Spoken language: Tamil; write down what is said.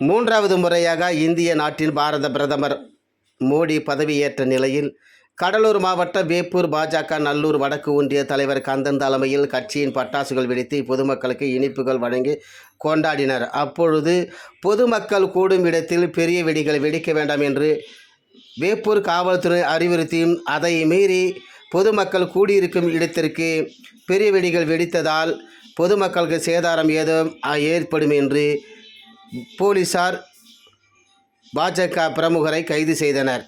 மூன்றாவது முறையாக இந்திய நாட்டின் பாரத பிரதமர் மோடி பதவியேற்ற நிலையில் கடலூர் மாவட்ட வேப்பூர் பாஜக நல்லூர் வடக்கு ஒன்றிய தலைவர் கந்தன் தலைமையில் கட்சியின் பட்டாசுகள் வெடித்து பொதுமக்களுக்கு இனிப்புகள் வழங்கி கொண்டாடினர். அப்பொழுது பொதுமக்கள் கூடும் இடத்தில் பெரிய வெடிகள் வெடிக்க வேண்டாம் என்று வேப்பூர் காவல்துறை அறிவுறுத்தியும் அதை மீறி பொதுமக்கள் கூடியிருக்கும் இடத்திற்கு பெரிய வெடிகள் வெடித்ததால் பொதுமக்களுக்கு சேதாரம் ஏதும் ஏற்படும் என்று போலீசார் பாஜக பிரமுகரை கைது செய்தனர்.